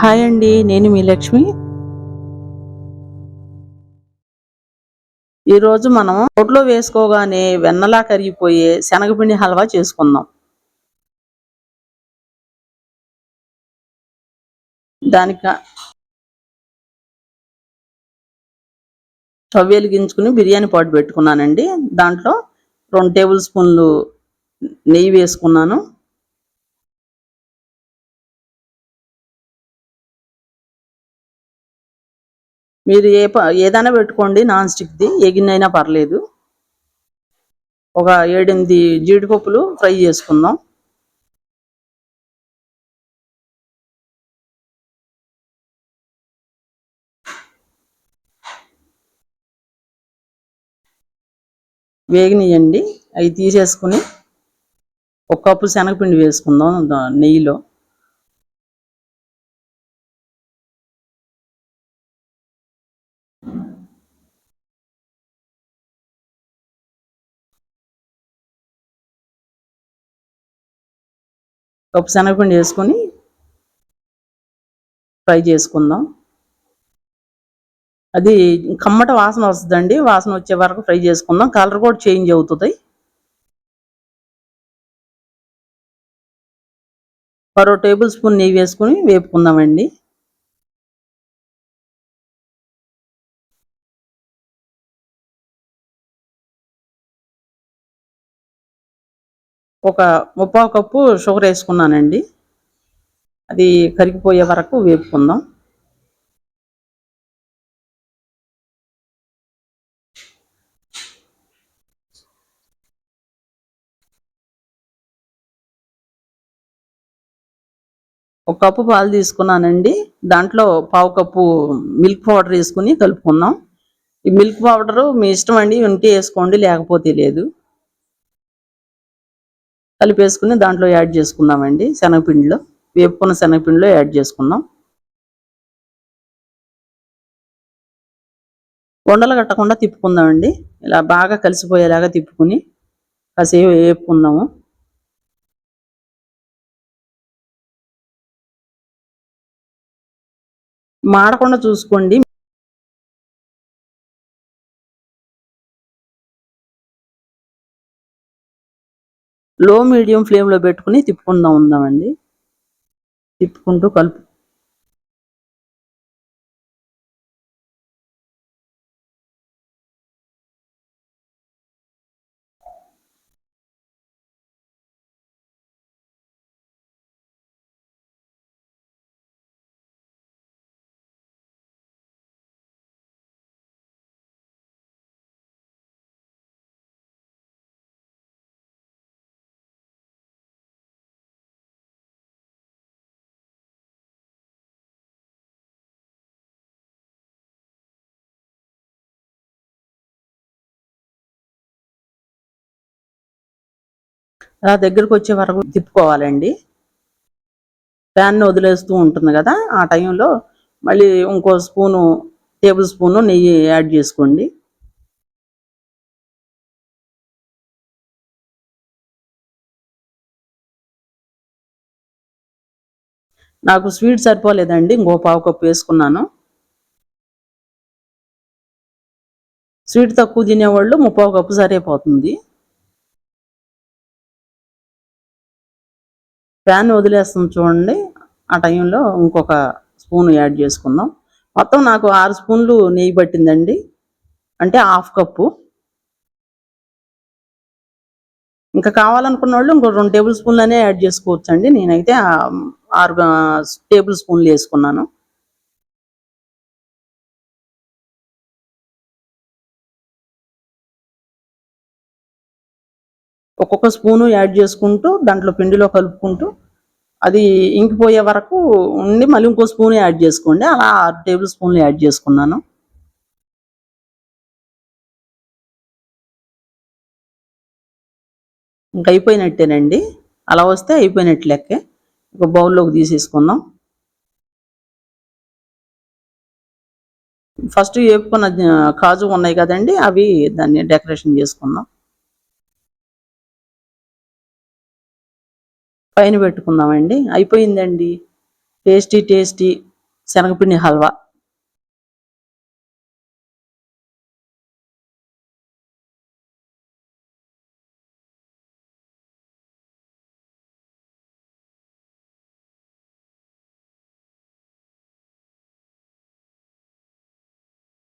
Hi అండి నేను మీ లక్ష్మి. ఈరోజు మనం పొట్లో వేసుకోగానే వెన్నలా కరిగిపోయే శనగపిండి హల్వా చేసుకుందాం. దానికి స్టవ్ వెలిగించుకుని బిర్యానీ పాటు పెట్టుకున్నానండి. దాంట్లో రెండు టేబుల్ స్పూన్లు నెయ్యి వేసుకున్నాను. మీరు ఏ ప ఏదైనా పెట్టుకోండి నాన్ స్టిక్ది ఏ గిన్నె అయినా పర్లేదు. ఒక ఏడెనిమిది జీడిపప్పులు ఫ్రై చేసుకుందాం. వేగనియండి అవి తీసేసుకుని ఒక కప్పు శనగపిండి వేసుకుందాం నెయ్యిలో. పప్పు శనగపిండి వేసుకొని ఫ్రై చేసుకుందాం. అది కమ్మట వాసన వస్తుందండి. వాసన వచ్చే వరకు ఫ్రై చేసుకుందాం. కలర్ కూడా చేంజ్ అవుతుంది. మరో టేబుల్ స్పూన్ నెయ్యి వేసుకొని వేపుకుందామండి. ఒక ముప్పావు కప్పు షుగర్ వేసుకున్నానండి. అది కరిగిపోయే వరకు వేపుకుందాం. ఒక కప్పు పాలు తీసుకున్నానండి. దాంట్లో పావు కప్పు మిల్క్ పౌడర్ వేసుకుని కలుపుకుందాం. ఈ మిల్క్ పౌడరు మీ ఇష్టం అండి ఉంటే వేసుకోండి లేకపోతే లేదు. కలిపేసుకుని దాంట్లో యాడ్ చేసుకుందామండి. శనగపిండిలో వేపుకున్న శనగపిండిలో యాడ్ చేసుకుందాం. కొండలు కట్టకుండా తిప్పుకుందామండి. ఇలా బాగా కలిసిపోయేలాగా తిప్పుకుని కాసేపు వేపుకుందాము. మాడకుండా చూసుకోండి. లో మీడియం ఫ్లేమ్లో పెట్టుకుని తిప్పుకుందాం ఉందామండి. తిప్పుకుంటూ కలుపు అలా దగ్గరకు వచ్చే వరకు తిప్పుకోవాలండి. ప్యాన్ వదిలేస్తూ ఉంటుంది కదా ఆ టైంలో మళ్ళీ ఇంకో స్పూను టేబుల్ స్పూను నెయ్యి యాడ్ చేసుకోండి. నాకు స్వీట్ సరిపోలేదండి ఇంకో పావు కప్పు వేసుకున్నాను. స్వీట్ తక్కువ తినేవాళ్ళు ముప్పావు కప్పు సరిపోతుంది. ప్యాన్ వదిలేస్తుంది చూడండి. ఆ టైంలో ఇంకొక స్పూన్ యాడ్ చేసుకుందాం. మొత్తం నాకు ఆరు స్పూన్లు నెయ్యి పట్టిందండి. అంటే హాఫ్ కప్పు. ఇంకా కావాలనుకున్న వాళ్ళు ఇంకో రెండు టేబుల్ స్పూన్లనే యాడ్ చేసుకోవచ్చు అండి నేనైతే ఆరు టేబుల్ స్పూన్లు వేసుకున్నాను. ఒక్కొక్క స్పూను యాడ్ చేసుకుంటూ దాంట్లో పిండిలో కలుపుకుంటూ అది ఇంకిపోయే వరకు ఉండి మళ్ళీ ఇంకో స్పూన్ యాడ్ చేసుకోండి. అలా ఆరు టేబుల్ స్పూన్లు యాడ్ చేసుకున్నాను. ఇంకా అయిపోయినట్టేనండి. అలా వస్తే అయిపోయినట్టు లెక్కే. ఒక బౌల్లోకి తీసేసుకుందాం. ఫస్ట్ వేపుకున్న కాజు ఉన్నాయి కదండి అవి దాన్ని డెకరేషన్ చేసుకుందాం. పైన పెట్టుకుందామండి. అయిపోయిందండి. టేస్టీ టేస్టీ శనగపిండి హల్వా.